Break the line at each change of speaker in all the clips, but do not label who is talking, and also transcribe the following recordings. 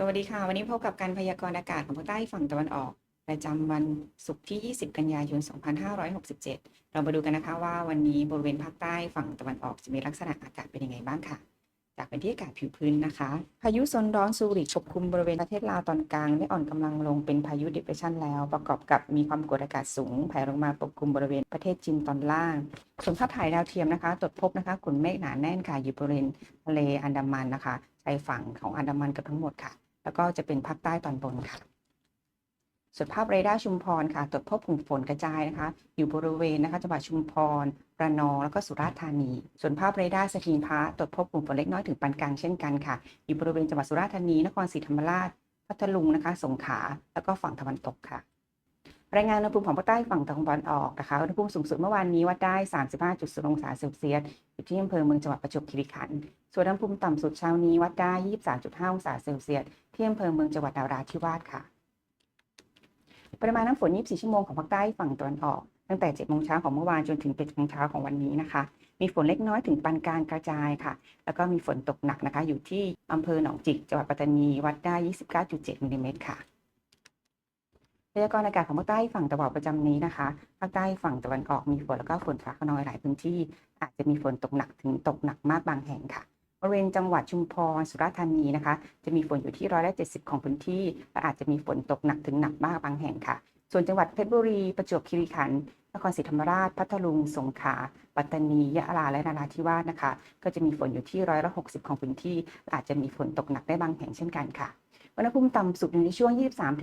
สวัสดีค่ะ วันนี้พบกับการพยากรณ์อากาศของภาคใต้ฝั่งตะวันออก ประจำวันศุกร์ที่ 20 กันยายน 2567 เรามาดูกันนะคะว่าวันนี้บริเวณภาคใต้ฝั่งตะวันออกจะมีลักษณะอากาศเป็นยังไงบ้างค่ะ จากเป็นที่อากาศผิวพื้นนะคะ พายุโซนร้อนซูริกปกคลุมบริเวณประเทศลาวตอนกลางได้อ่อนกำลังลงเป็นพายุ depression แล้ว ประกอบกับมีความกดอากาศสูงแผ่ลงมาปกคลุมบริเวณประเทศจีนตอนล่างส่วนภาพถ่ายดาวเทียมนะคะตรวจพบนะคะกลุ่มเมฆหนาแน่นค่ะอยู่บริเวณทะเลอันดามันนะคะชายฝั่งของอันดามันกับทั้งหมดค่ะ แล้วก็จะเป็นภาคใต้ตอนบนค่ะส่วนภาพเรดาร์ชุมพรค่ะตรวจพบกลุ่มฝนกระจายนะคะ อยู่บริเวณนะคะจังหวัดชุมพรระนองแล้วก็สุราษฎร์ธานี ส่วนภาพเรดาร์สถิงพระตรวจพบกลุ่มฝนเล็กน้อยถึงปานกลางเช่นกันค่ะ อยู่บริเวณจังหวัดสุราษฎร์ธานีนครศรีธรรมราชพัทลุงนะคะ สงขลาแล้วก็ฝั่งตะวันตกค่ะ รายงานอุณหภูมิของภาคใต้ฝั่งตะวันออกนะคะอุณหภูมิสูงสุดเมื่อวานนี้วัดได้ 35.0 องศาเซลเซียสอยู่ที่อำเภอเมืองจังหวัดประจวบคีรีขันธ์ส่วนอุณหภูมิต่ำสุดเช้านี้วัดได้ 23.5 องศาเซลเซียสที่อำเภอเมืองจังหวัดนราธิวาสค่ะ ปริมาณน้ำฝน 24 ชั่วโมงของภาคใต้ฝั่งตะวันออก ตั้งแต่ 7 โมงเช้าของเมื่อวานจนถึง 7 โมงเช้าของวันนี้นะคะ มีฝนเล็กน้อยถึงปานกลางกระจายค่ะ แล้วก็มีฝนตกหนักนะคะ อยู่ที่อำเภอหนองจิกจังหวัดปัตตานีวัดได้ 29.7มิลลิเมตรค่ะ พยากรณ์อากาศของภาคใต้ฝั่งตะวันออกประจำนี้นะคะ ภาคใต้ฝั่งตะวันออกมีฝนแล้วก็ฝนฟ้าขนองหลายพื้นที่ อาจจะมีฝนตกหนักถึงตกหนักมากบางแห่งค่ะบริเวณจังหวัดชุมพรสุราษฎร์ธานีนะคะ จะมีฝนอยู่ที่ร้อยละเจ็ดสิบของพื้นที่และอาจจะมีฝนตกหนักถึงหนักมากบางแห่งค่ะ ส่วนจังหวัดเพชรบุรี ประจวบคีรีขันธ์นครศรีธรรมราช พัทลุง สงขลา ปัตตานี ยะลา และนราธิวาสนะคะ ก็จะมีฝนอยู่ที่ร้อยละ60ของพื้นที่ อาจจะมีฝนตกหนักได้บางแห่งเช่นกันค่ะ อุณหภูมิต่ำสุดอยู่ในช่วง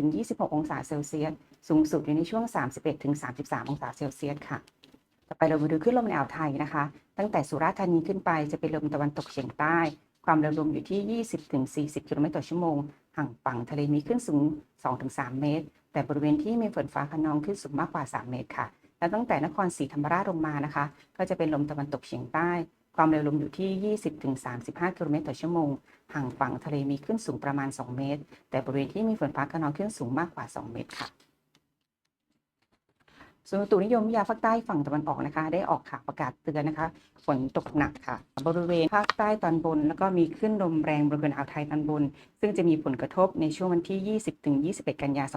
23-26 องศาเซลเซียส สูงสุดอยู่ในช่วง 31-33 องศาเซลเซียสค่ะ ต่อไปเรามาดูคลื่นลมในอ่าวไทยนะคะ ตั้งแต่สุราษฎร์ธานีขึ้นไปจะเป็นลมตะวันตกเฉียงใต้ ความเร็วลมอยู่ที่ 20-40 กิโลเมตรต่อชั่วโมงห่างฝั่งทะเลมีคลื่นสูง 2-3 เมตร แต่บริเวณที่มีฝนฟ้าคะนองขึ้นสูงมากกว่า 3 เมตรค่ะ และตั้งแต่นครศรีธรรมราชลงมานะคะ ก็จะเป็นลมตะวันตกเฉียงใต้ ความเร็วลมอยู่ที่ 20-35 กิโลเมตรต่อชั่วโมง ห่างฝั่งทะเลมีขึ้นสูงประมาณ 2 เมตร แต่บริเวณที่มีฝนฟ้าคะนองขึ้นสูงมากกว่า 2 เมตรค่ะ ส่วนตุนิยมวิทยาภาคใต้ฝั่งตะวันออกนะคะ ได้ออกข่าวประกาศเตือนนะคะ ฝนตกหนักค่ะ บริเวณภาคใต้ตอนบน แล้วก็มีคลื่นลมแรงบริเวณอ่าวไทยตอนบน ซึ่งจะมีผลกระทบในช่วงวันที่ 20ถึง21 กันยายน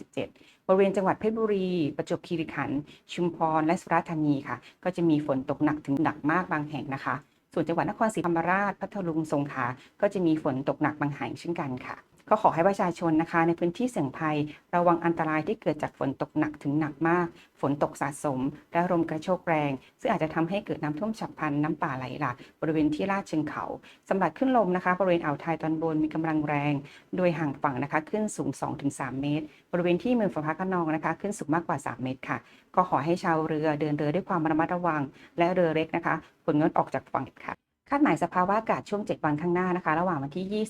2567 บริเวณจังหวัดเพชรบุรี ประจวบคีรีขันธ์ชุมพรและสุราษฎร์ธานีค่ะ ก็จะมีฝนตกหนักถึงหนักมากบางแห่งนะคะ ส่วนจังหวัดนครศรีธรรมราช พัทลุง สงขลาก็จะมีฝนตกหนักบางแห่งเช่นกันค่ะ ก็ขอให้ประชาชนนะคะ ในพื้นที่เสี่ยงภัย ระวังอันตรายที่เกิดจากฝนตกหนักถึงหนักมาก ฝนตกสะสม และลมกระโชกแรง ซึ่งอาจจะทำให้เกิดน้ำท่วมฉับพลันน้ำป่าไหลหลากบริเวณที่ลาดเชิงเขาสำหรับขึ้นลมนะคะ บริเวณอ่าวไทยตอนบนมีกำลังแรง โดยห่างฝั่งนะคะขึ้นสูง 2-3 เมตร บริเวณที่เมืองฝนฟ้าคะนองนะคะ ขึ้นสูงมากกว่า 3 เมตรค่ะ ก็ขอให้ชาวเรือเดินเรือด้วยความระมัดระวัง และเรือเล็กนะคะควรงดออกจากฝั่งค่ะคาดหมายสภาวะอากาศช่วง 7 วันข้างหน้านะคะ ระหว่างวันที่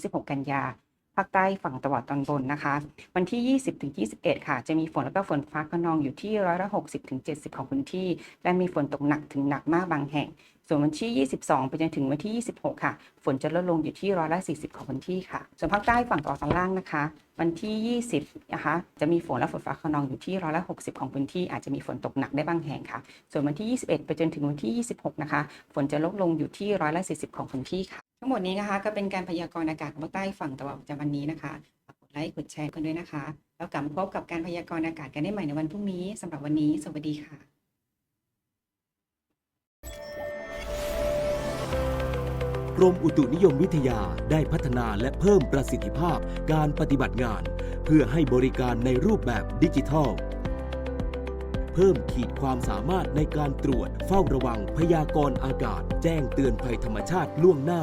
20-26 กันยา ภาคใต้ฝั่งตะวันตอนบนนะคะ วันที่ 20ถึง21 ค่ะ จะมีฝนแล้วก็ฝนฟ้าคะนองอยู่ที่ร้อยละ60-70 ของพื้นที่ และมีฝนตกหนักถึงหนักมากบางแห่ง ส่วนวันที่ 22 ไปจนถึงวันที่ 26 ค่ะ ฝนจะลดลงอยู่ที่ร้อยละ40 ของพื้นที่ค่ะ ส่วนภาคใต้ฝั่งตะวันตอนล่างนะคะ วันที่ 20 นะคะ จะมีฝนและฝนฟ้าคะนองอยู่ที่ร้อยละ60 ของพื้นที่ อาจจะมีฝนตกหนักได้บางแห่งค่ะ ส่วนวันที่ 21 ไปจนถึงวันที่ 26 นะคะ ฝนจะลดลงอยู่ที่ร้อยละ40 ของพื้นที่ค่ะ ทั้งหมดนี้นะคะก็เป็นการพยากรณ์อากาศของภาคใต้ฝั่งตะวันออกประจำวันนี้นะคะฝากกดไลค์กดแชร์กันด้วยนะคะ แล้วกลับมาพบกับการพยากรณ์อากาศกันได้ใหม่ในวันพรุ่งนี้สำหรับวันนี้ สวัสดีค่ะ
กรมอุตุนิยมวิทยาได้พัฒนาและเพิ่มประสิทธิภาพการปฏิบัติงาน เพื่อให้บริการในรูปแบบดิจิทัล เพิ่มขีดความสามารถในการตรวจเฝ้าระวังพยากรณ์อากาศ แจ้งเตือนภัยธรรมชาติล่วงหน้า